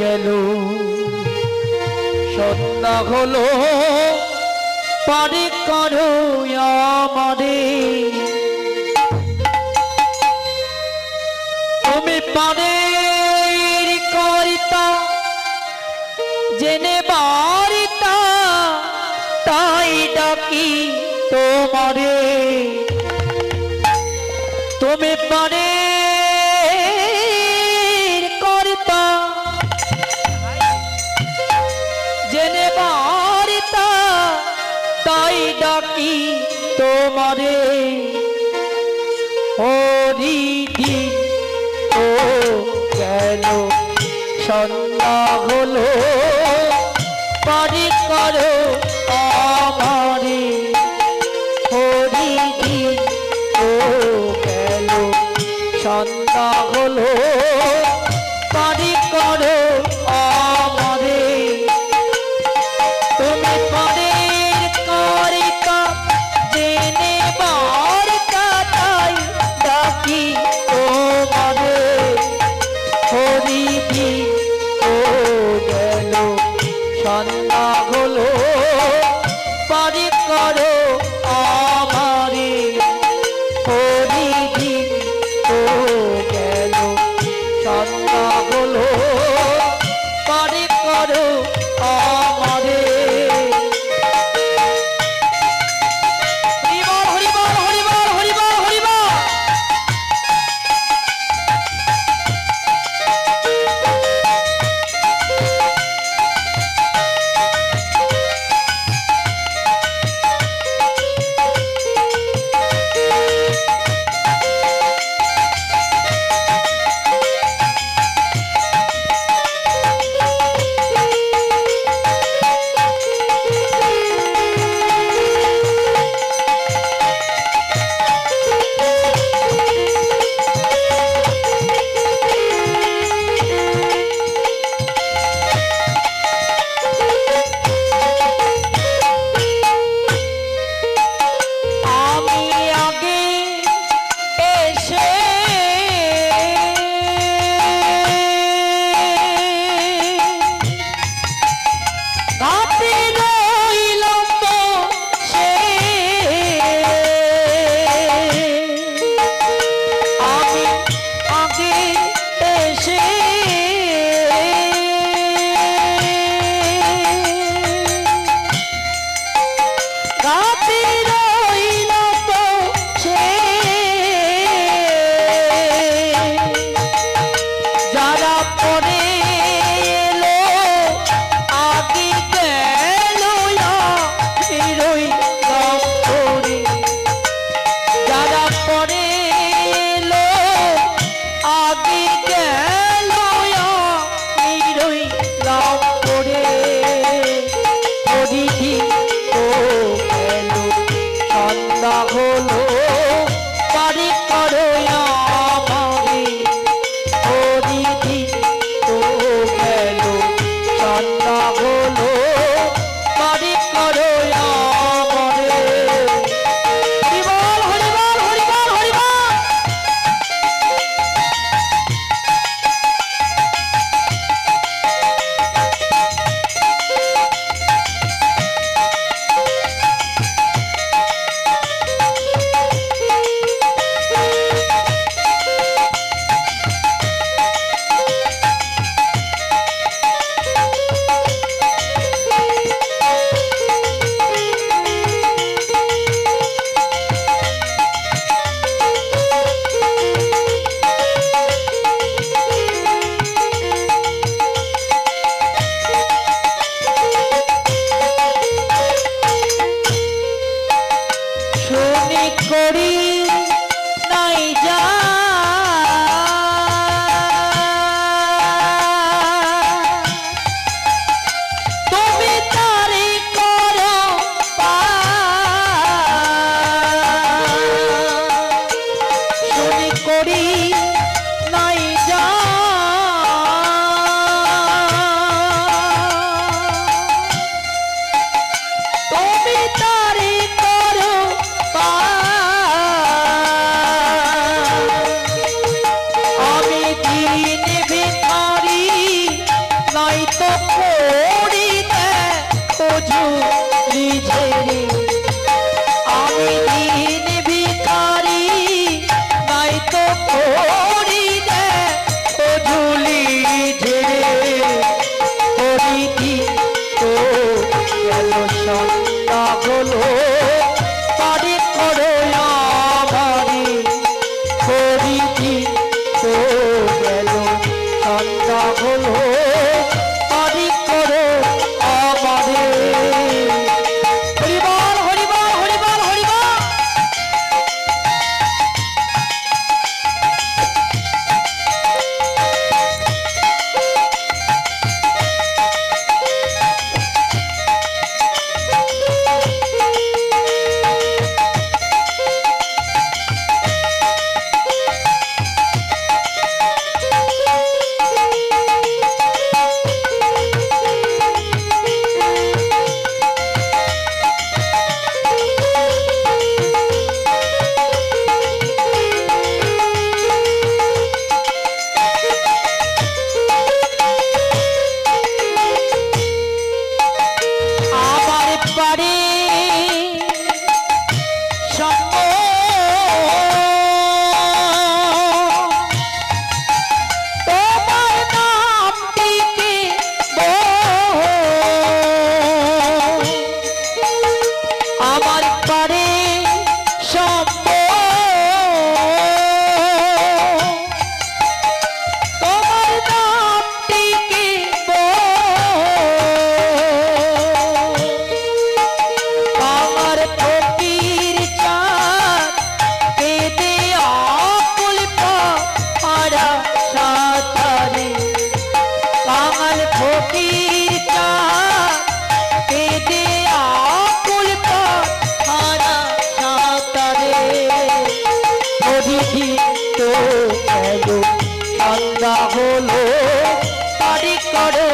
গেল। সন্ধ্যা হলো পারি করো আমারে। তুমি পারে করিতা, জেনে বারিতা তাই ডাকি তোমারে। তুমি পারে ডাকি তোমারে। হরিদি ও গেল সন্ধ্যা হলো? পারি করো আমারে। হরিদি ও গেল সন্ধ্যা হলো? পারি করো যাব তো গেল সন্ধ্যা হলো পারি করো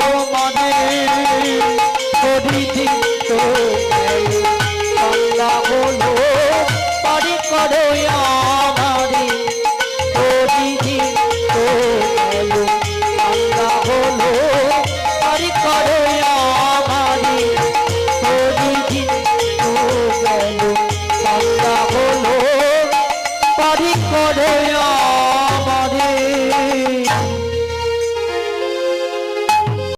তোমারে